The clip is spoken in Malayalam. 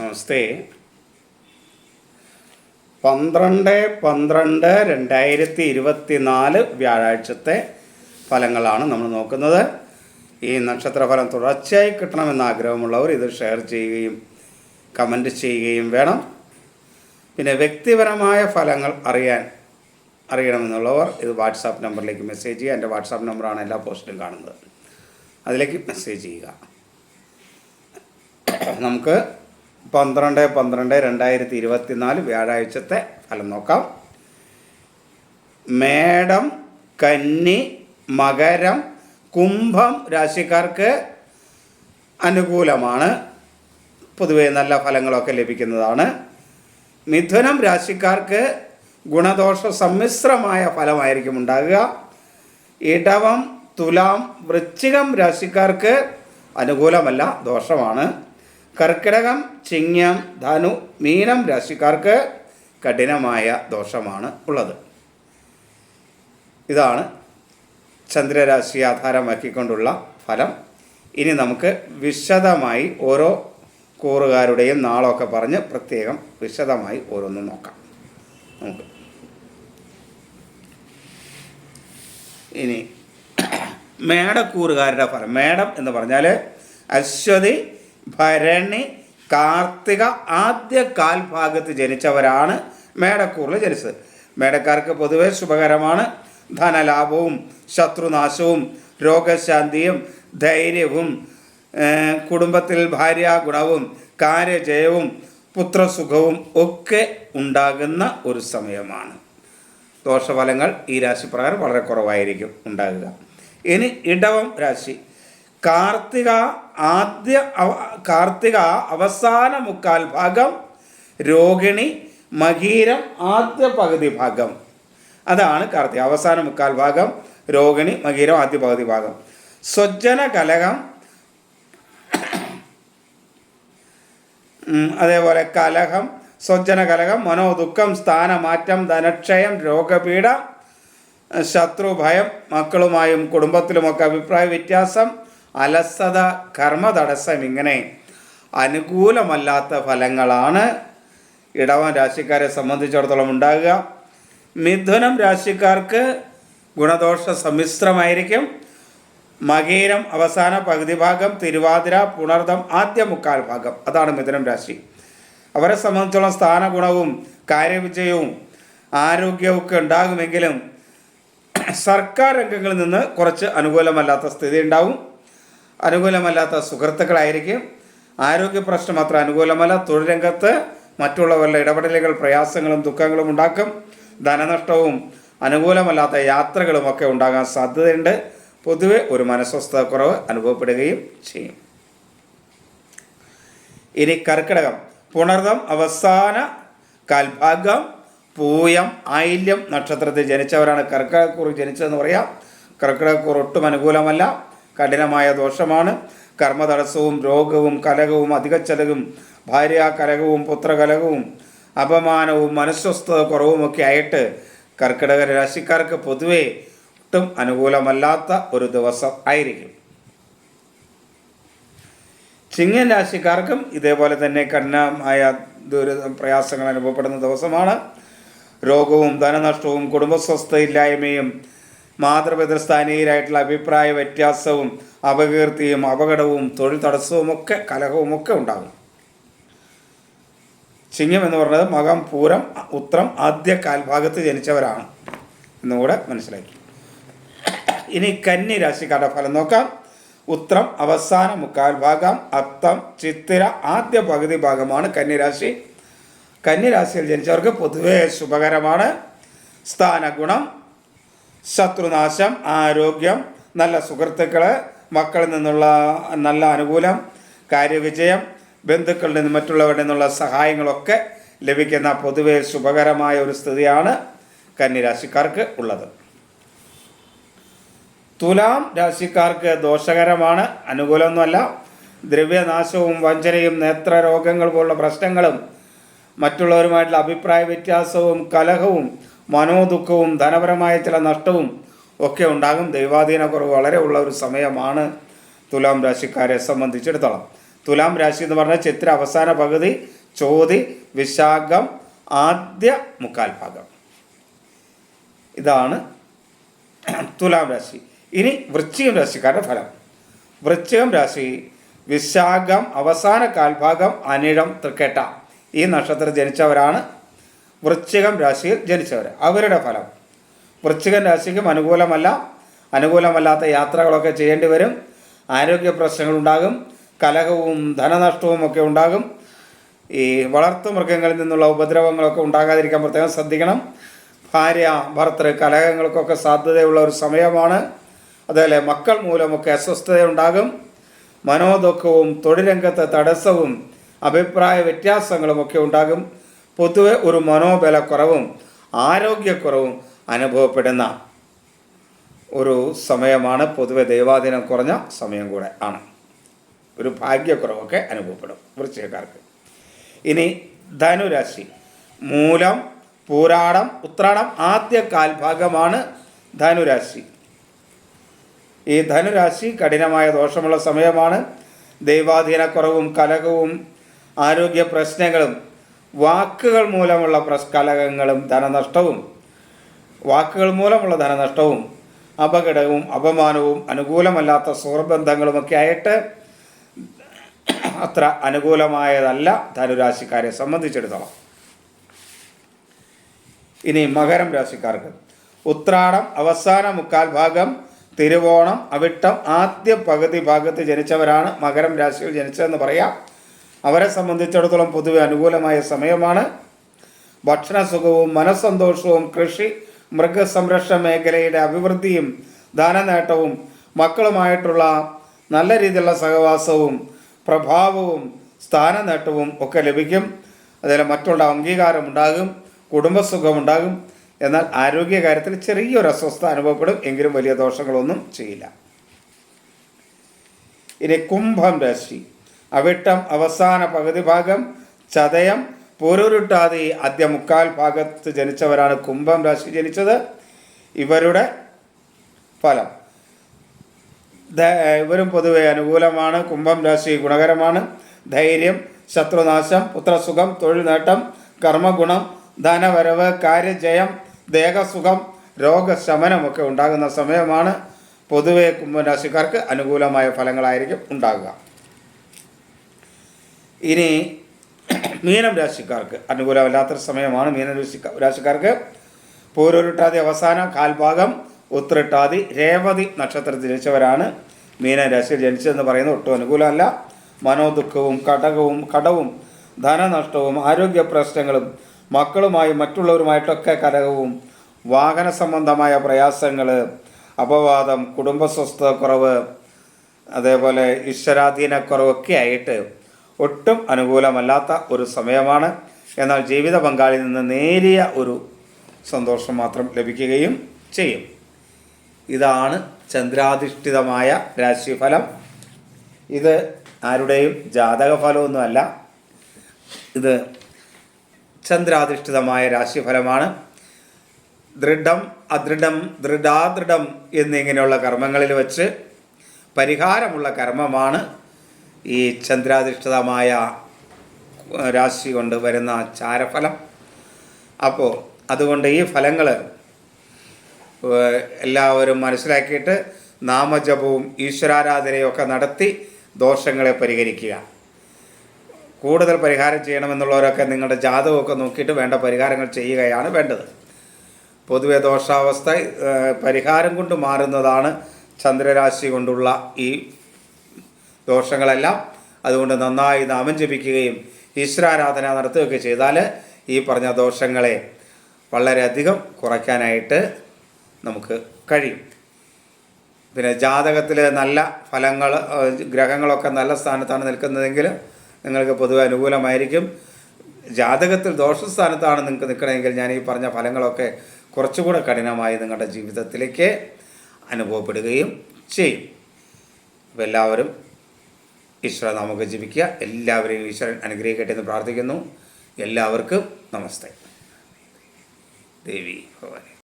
നമസ്തേ. പന്ത്രണ്ട് പന്ത്രണ്ട് രണ്ടായിരത്തി ഇരുപത്തി നാല് വ്യാഴാഴ്ചത്തെ ഫലങ്ങളാണ് നമ്മൾ നോക്കുന്നത്. ഈ നക്ഷത്രഫലം തുടർച്ചയായി കിട്ടണമെന്ന് ആഗ്രഹമുള്ളവർ ഇത് ഷെയർ ചെയ്യുകയും കമന്റ് ചെയ്യുകയും വേണം. പിന്നെ വ്യക്തിപരമായ ഫലങ്ങൾ അറിയാൻ അറിയണമെന്നുള്ളവർ ഇത് വാട്സാപ്പ് നമ്പറിലേക്ക് മെസ്സേജ് ചെയ്യുക. എന്റെ വാട്സാപ്പ് നമ്പറാണ് എല്ലാ പോസ്റ്റിലും കാണുന്നത്. അതിലേക്ക് മെസ്സേജ് ചെയ്യുക. നമുക്ക് പന്ത്രണ്ട് പന്ത്രണ്ട് രണ്ടായിരത്തി ഇരുപത്തി നാല് വ്യാഴാഴ്ചത്തെ ഫലം നോക്കാം. മേടം കന്നി മകരം കുംഭം രാശിക്കാർക്ക് അനുകൂലമാണ്. പൊതുവെ നല്ല ഫലങ്ങളൊക്കെ ലഭിക്കുന്നതാണ്. മിഥുനം രാശിക്കാർക്ക് ഗുണദോഷ സമ്മിശ്രമായ ഫലമായിരിക്കും ഉണ്ടാകുക. ഇടവം തുലാം വൃശ്ചികം രാശിക്കാർക്ക് അനുകൂലമല്ല ദോഷമാണ്. കർക്കിടകം ചിങ്ങം ധനു മീനം രാശിക്കാർക്ക് കഠിനമായ ദോഷമാണ് ഉള്ളത്. ഇതാണ് ചന്ദ്രരാശി ആധാരമാക്കിക്കൊണ്ടുള്ള ഫലം. ഇനി നമുക്ക് വിശദമായി ഓരോ കൂറുകാരുടെയും നാളൊക്കെ പറഞ്ഞ് പ്രത്യേകം വിശദമായി ഓരോന്നും നോക്കാം. നമുക്ക്. ഇനി മേടക്കൂറുകാരുടെ ഫലം. മേടം എന്ന് പറഞ്ഞാൽ അശ്വതി ഭരണി കാർത്തിക ആദ്യ കാൽഭാഗത്ത് ജനിച്ചവരാണ് മേടക്കൂറിൽ ജനിച്ചത്. മേടക്കാർക്ക് പൊതുവെ ശുഭകരമാണ്. ധനലാഭവും ശത്രുനാശവും രോഗശാന്തിയും ധൈര്യവും കുടുംബത്തിൽ ഭാര്യ ഗുണവും കാര്യജയവും പുത്രസുഖവും ഒക്കെ ഉണ്ടാകുന്ന ഒരു സമയമാണ്. ദോഷഫലങ്ങൾ ഈ രാശിപ്രകാരം വളരെ കുറവായിരിക്കും ഉണ്ടാകുക. ഇനി ഇടവം രാശി. കാർത്തിക ആദ്യ കാർത്തിക അവസാന മുക്കാൽ ഭാഗം രോഹിണി മകീരം ആദ്യ പകുതി ഭാഗം. അതാണ് കാർത്തിക അവസാന മുക്കാൽ ഭാഗം രോഹിണി മകീരം ആദ്യ പകുതി ഭാഗം. സ്വജ്ജന കലകം അതേപോലെ കലഹം സ്വജ്ജന കലകം മനോദുഃഖം സ്ഥാനമാറ്റം ധനക്ഷയം രോഗപീഠ ശത്രുഭയം മക്കളുമായും കുടുംബത്തിലുമൊക്കെ അഭിപ്രായ വ്യത്യാസം അലസത കർമ്മ തടസ്സം ഇങ്ങനെ അനുകൂലമല്ലാത്ത ഫലങ്ങളാണ് ഇടവൻ രാശിക്കാരെ സംബന്ധിച്ചിടത്തോളം ഉണ്ടാകുക. മിഥുനം രാശിക്കാർക്ക് ഗുണദോഷ സമ്മിശ്രമായിരിക്കും. മകീരം അവസാന പകുതി ഭാഗം തിരുവാതിര പുണർദം ആദ്യ മുക്കാൽ ഭാഗം. അതാണ് മിഥുനം രാശി. അവരെ സംബന്ധിച്ചോളം സ്ഥാനഗുണവും കാര്യവിജയവും ആരോഗ്യവും ഒക്കെ ഉണ്ടാകുമെങ്കിലും സർക്കാർ രംഗങ്ങളിൽ നിന്ന് കുറച്ച് അനുകൂലമല്ലാത്ത സ്ഥിതി ഉണ്ടാവും. അനുകൂലമല്ലാത്ത സുഹൃത്തുക്കളായിരിക്കും. ആരോഗ്യ പ്രശ്നം അത്ര അനുകൂലമല്ല തൊഴിൽ രംഗത്ത് മറ്റുള്ളവരുടെ ഇടപെടലുകൾ പ്രയാസങ്ങളും ദുഃഖങ്ങളും ഉണ്ടാക്കും. ധനനഷ്ടവും അനുകൂലമല്ലാത്ത യാത്രകളും ഒക്കെ ഉണ്ടാകാൻ സാധ്യതയുണ്ട്. പൊതുവെ ഒരു മനസ്വസ്ഥത കുറവ് അനുഭവപ്പെടുകയും ചെയ്യും. ഇനി കർക്കിടകം. പുണർദം അവസാന കാൽഭാഗം പൂയം ആയില്യം നക്ഷത്രത്തിൽ ജനിച്ചവരാണ് കർക്കിടകക്കുറി ജനിച്ചതെന്ന് പറയാം. കർക്കിടകക്കുറി ഒട്ടും അനുകൂലമല്ല. കഠിനമായ ദോഷമാണ്. കർമ്മതടസ്സവും രോഗവും കലകവും അധികച്ചലകും ഭാര്യ കലകവും പുത്രകലകവും അപമാനവും മനസ്വസ്ഥത കുറവുമൊക്കെ ആയിട്ട് കർക്കിടക രാശിക്കാർക്ക് പൊതുവേ ഒട്ടും അനുകൂലമല്ലാത്ത ഒരു ദിവസം ആയിരിക്കും. ചിങ്ങൻ രാശിക്കാർക്കും ഇതേപോലെ തന്നെ കഠിനമായ ദുരിത പ്രയാസങ്ങൾ അനുഭവപ്പെടുന്ന ദിവസമാണ്. രോഗവും ധനനഷ്ടവും കുടുംബസ്വസ്ഥയില്ലായ്മയും മാതൃപിതൃസ്ഥാനീയരായിട്ടുള്ള അഭിപ്രായ വ്യത്യാസവും അപകീർത്തിയും അപകടവും തൊഴിൽ തടസ്സവുമൊക്കെ കലഹവുമൊക്കെ ഉണ്ടാകും. ചിങ്ങം എന്ന് പറഞ്ഞത് മകം പൂരം ഉത്രം ആദ്യ കാൽഭാഗത്ത് ജനിച്ചവരാണ് എന്നുകൂടെ മനസ്സിലാക്കി. ഇനി കന്നി രാശിക്കാരുടെ ഫലം നോക്കാം. ഉത്രം അവസാന മുക്കാൽ ഭാഗം അത്തം ചിത്തിര ആദ്യ പകുതി ഭാഗമാണ് കന്നിരാശി കന്നിരാശിയിൽ ജനിച്ചവർക്ക് പൊതുവേ ശുഭകരമാണ്. സ്ഥാനഗുണം ശത്രുനാശം ആരോഗ്യം നല്ല സുഹൃത്തുക്കൾ മക്കളിൽ നിന്നുള്ള നല്ല അനുകൂലം കാര്യവിജയം ബന്ധുക്കളിൽ നിന്ന് മറ്റുള്ളവരുടെ നിന്നുള്ള സഹായങ്ങളൊക്കെ ലഭിക്കുന്ന പൊതുവെ ശുഭകരമായ ഒരു സ്ഥിതിയാണ് കന്നിരാശിക്കാർക്ക് ഉള്ളത്. തുലാം രാശിക്കാർക്ക് ദോഷകരമാണ് അനുകൂലമൊന്നുമല്ല. ദ്രവ്യനാശവും വഞ്ചനയും നേത്രരോഗങ്ങൾ പോലുള്ള പ്രശ്നങ്ങളും മറ്റുള്ളവരുമായിട്ടുള്ള അഭിപ്രായ വ്യത്യാസവും കലഹവും മനോദുഃഖവും ധനപരമായ ചില നഷ്ടവും ഒക്കെ ഉണ്ടാകും. ദൈവാധീന കുറവ് വളരെ ഉള്ള ഒരു സമയമാണ് തുലാം രാശിക്കാരെ സംബന്ധിച്ചിടത്തോളം. തുലാം രാശി എന്ന് പറഞ്ഞാൽ ചിത്ര അവസാന പകുതി ചോതി വിശാഖം ആദ്യ മുക്കാൽ ഭാഗം. ഇതാണ് തുലാം രാശി. ഇനി വൃശ്ചികം രാശിക്കാരുടെ ഫലം. വൃശ്ചികം രാശി വിശാഖം അവസാന കാൽഭാഗം അനിഴം തൃക്കേട്ട. ഈ നക്ഷത്രം ജനിച്ചവരാണ് വൃശ്ചികം രാശിയിൽ ജനിച്ചവർ അവരുടെ ഫലം. വൃശ്ചികം രാശിക്കും അനുകൂലമല്ല. അനുകൂലമല്ലാത്ത യാത്രകളൊക്കെ ചെയ്യേണ്ടി വരും. ആരോഗ്യ പ്രശ്നങ്ങളുണ്ടാകും കലഹവും ധനനഷ്ടവും ഒക്കെ ഉണ്ടാകും. ഈ വളർത്തു മൃഗങ്ങളിൽ നിന്നുള്ള ഉപദ്രവങ്ങളൊക്കെ ഉണ്ടാകാതിരിക്കാൻ പ്രത്യേകം ശ്രദ്ധിക്കണം. ഭാര്യ ഭർത്തൃ കലഹങ്ങൾക്കൊക്കെ സാധ്യതയുള്ള ഒരു സമയമാണ്. അതുപോലെ മക്കൾ മൂലമൊക്കെ അസ്വസ്ഥതയുണ്ടാകും മനോദുഃഖവും തൊഴിൽ രംഗത്തെ തടസ്സവും അഭിപ്രായ വ്യത്യാസങ്ങളുമൊക്കെ ഉണ്ടാകും. പൊതുവെ ഒരു മനോബലക്കുറവും ആരോഗ്യക്കുറവും അനുഭവപ്പെടുന്ന ഒരു സമയമാണ് പൊതുവെ ദൈവാധീനം കുറഞ്ഞ സമയം കൂടെ ആണ്. ഒരു ഭാഗ്യക്കുറവൊക്കെ അനുഭവപ്പെടും വൃശ്ചികക്കാർക്ക്. ഇനി ധനുരാശി. മൂലം പൂരാടം ഉത്രാടം ആദ്യ കാൽഭാഗമാണ് ധനുരാശി. ഈ ധനുരാശി കഠിനമായ ദോഷമുള്ള സമയമാണ്. ദൈവാധീനക്കുറവും കലകവും ആരോഗ്യ പ്രശ്നങ്ങളും വാക്കുകൾ മൂലമുള്ള പ്രസ്കലകങ്ങളും ധനനഷ്ടവും വാക്കുകൾ മൂലമുള്ള ധനനഷ്ടവും അപകടവും അപമാനവും അനുകൂലമല്ലാത്ത സുഹൃബന്ധങ്ങളുമൊക്കെ ആയിട്ട് അത്ര അനുകൂലമായതല്ല ധനുരാശിക്കാരെ സംബന്ധിച്ചിടത്തോളം. ഇനി മകരം രാശിക്കാർക്ക്. ഉത്രാടം അവസാന മുക്കാൽ ഭാഗം തിരുവോണം അവിട്ടം ആദ്യ പകുതി ഭാഗത്ത് ജനിച്ചവരാണ് മകരം രാശിയിൽ ജനിച്ചതെന്ന് പറയാം. അവരെ സംബന്ധിച്ചിടത്തോളം പൊതുവെ അനുകൂലമായ സമയമാണ്. ഭക്ഷണ സുഖവും മനസ്സന്തോഷവും കൃഷി മൃഗസംരക്ഷണ മേഖലയുടെ അഭിവൃദ്ധിയും ധനനേട്ടവും മക്കളുമായിട്ടുള്ള നല്ല രീതിയിലുള്ള സഹവാസവും പ്രഭാവവും സ്ഥാനനേട്ടവും ഒക്കെ ലഭിക്കും. അതുപോലെ മറ്റുള്ള അംഗീകാരം ഉണ്ടാകും കുടുംബസുഖമുണ്ടാകും എന്നാൽ ആരോഗ്യകാര്യത്തിൽ ചെറിയൊരു അസ്വസ്ഥ അനുഭവപ്പെടും എങ്കിലും വലിയ ദോഷങ്ങളൊന്നും ചെയ്യില്ല. ഇനി കുംഭം രാശി. അവിട്ടം അവസാന പകുതി ഭാഗം ചതയം പൂരൂരുട്ടാതി ആദ്യ മുക്കാൽ ഭാഗത്ത് ജനിച്ചവരാണ് കുംഭം രാശി ജനിച്ചത്. ഇവരുടെ ഫലം. ഇവരും പൊതുവെ അനുകൂലമാണ്. കുംഭം രാശി ഗുണകരമാണ്. ധൈര്യം ശത്രുനാശം പുത്രസുഖം തൊഴിൽ നേട്ടം കർമ്മഗുണം ധനവരവ് കാര്യജയം ദേഹസുഖം രോഗശമനമൊക്കെ ഉണ്ടാകുന്ന സമയമാണ്. പൊതുവെ കുംഭരാശിക്കാർക്ക് അനുകൂലമായ ഫലങ്ങളായിരിക്കും ഉണ്ടാകുക. ഇനി മീനം രാശിക്കാർക്ക് അനുകൂലമല്ലാത്തൊരു സമയമാണ് മീനം രാശിക്കാർ രാശിക്കാർക്ക് പൂരൊരുട്ടാതി അവസാന കാൽഭാഗം ഉത്രട്ടാതി രേവതി നക്ഷത്രത്തിൽ ജനിച്ചവരാണ് മീന രാശിയിൽ ജനിച്ചതെന്ന് പറയുന്നത് ഒട്ടും അനുകൂലമല്ല. മനോദുഃഖവും കടകവും കടവും ധനനഷ്ടവും ആരോഗ്യ പ്രശ്നങ്ങളും മക്കളുമായും മറ്റുള്ളവരുമായിട്ടൊക്കെ കലകവും വാഹന സംബന്ധമായ പ്രയാസങ്ങൾ അപവാദം കുടുംബസ്വസ്ഥത കുറവ് അതേപോലെ ഈശ്വരാധീനക്കുറവൊക്കെ ആയിട്ട് ഒട്ടും അനുകൂലമല്ലാത്ത ഒരു സമയമാണ്. എന്നാൽ ജീവിത പങ്കാളിയിൽ നിന്ന് നേരിയ ഒരു സന്തോഷം മാത്രം ലഭിക്കുകയും ചെയ്യും. ഇതാണ് ചന്ദ്രാധിഷ്ഠിതമായ രാശിഫലം. ഇത് ആരുടെയും ജാതക ഫലമൊന്നുമല്ല ഇത് ചന്ദ്രാധിഷ്ഠിതമായ രാശിഫലമാണ്. ദൃഢം അദൃഢം ദൃഢാദൃഢം എന്നിങ്ങനെയുള്ള കർമ്മങ്ങളിൽ വച്ച് പരിഹാരമുള്ള കർമ്മമാണ് ഈ ചന്ദ്രാധിഷ്ഠിതമായ രാശി കൊണ്ട് വരുന്ന ചാരഫലം. അപ്പോൾ അതുകൊണ്ട് ഈ ഫലങ്ങൾ എല്ലാവരും മനസ്സിലാക്കിയിട്ട് നാമജപവും ഈശ്വരാരാധനയൊക്കെ നടത്തി ദോഷങ്ങളെ പരിഹരിക്കുക. കൂടുതൽ പരിഹാരം ചെയ്യണമെന്നുള്ളവരൊക്കെ നിങ്ങളുടെ ജാതകമൊക്കെ നോക്കിയിട്ട് വേണ്ട പരിഹാരങ്ങൾ ചെയ്യുകയാണ് വേണ്ടത്. പൊതുവെ ദോഷാവസ്ഥ പരിഹാരം കൊണ്ട് മാറുന്നതാണ് ചന്ദ്രരാശി കൊണ്ടുള്ള ഈ ദോഷങ്ങളെല്ലാം അതുകൊണ്ട് നന്നായി നാമം ജപിക്കുകയും ഈശ്വരാരാധന നടത്തുകയൊക്കെ ചെയ്താൽ ഈ പറഞ്ഞ ദോഷങ്ങളെ വളരെയധികം കുറയ്ക്കാനായിട്ട് നമുക്ക് കഴിയും. പിന്നെ ജാതകത്തിൽ നല്ല ഫലങ്ങൾ ഗ്രഹങ്ങളൊക്കെ നല്ല സ്ഥാനത്താണ് നിൽക്കുന്നതെങ്കിൽ നിങ്ങൾക്ക് പൊതുവെ അനുകൂലമായിരിക്കും. ജാതകത്തിൽ ദോഷസ്ഥാനത്താണ് നിങ്ങൾക്ക് നിൽക്കണമെങ്കിൽ ഞാൻ ഈ പറഞ്ഞ ഫലങ്ങളൊക്കെ കുറച്ചുകൂടെ കഠിനമായി നിങ്ങളുടെ ജീവിതത്തിലേക്ക് അനുഭവപ്പെടുകയും ചെയ്യും. അപ്പോൾ എല്ലാവരും ഈശ്വര നമുക്ക് ജീവിക്കുക എല്ലാവരെയും ഈശ്വരൻ അനുഗ്രഹിക്കട്ടെ എന്ന് പ്രാർത്ഥിക്കുന്നു. എല്ലാവർക്കും നമസ്തേ. ദേവി ഭവാനി.